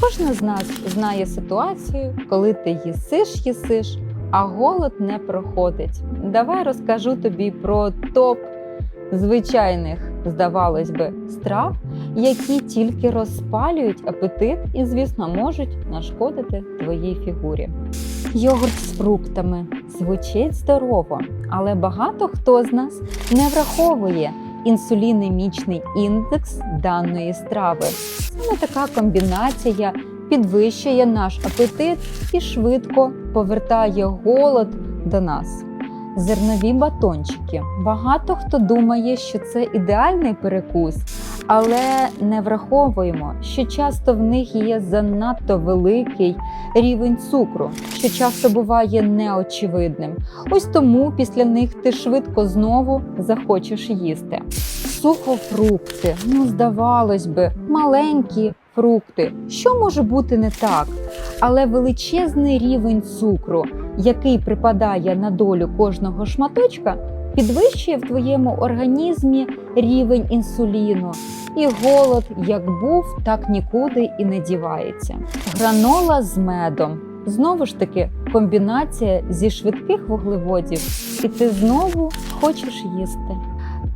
Кожна з нас знає ситуацію, коли ти їсиш, їсиш, а голод не проходить. Давай розкажу тобі про топ звичайних, здавалось би, страв, які тільки розпалюють апетит і, звісно, можуть нашкодити твоїй фігурі. Йогурт з фруктами звучить здорово, але багато хто з нас не враховує інсулінемічний індекс даної страви. Саме така комбінація підвищує наш апетит і швидко повертає голод до нас. Зернові батончики. Багато хто думає, що це ідеальний перекус, але не враховуємо, що часто в них є занадто великий рівень цукру, що часто буває неочевидним. Ось тому після них ти швидко знову захочеш їсти. Сухофрукти, ну здавалось би, маленькі фрукти. Що може бути не так? Але величезний рівень цукру, який припадає на долю кожного шматочка, підвищує в твоєму організмі рівень інсуліну. І голод як був, так нікуди і не дівається. Гранола з медом. Знову ж таки, комбінація зі швидких вуглеводів, і ти знову хочеш їсти.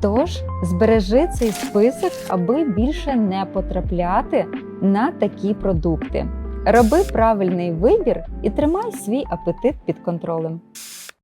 Тож збережи цей список, аби більше не потрапляти на такі продукти. Роби правильний вибір і тримай свій апетит під контролем.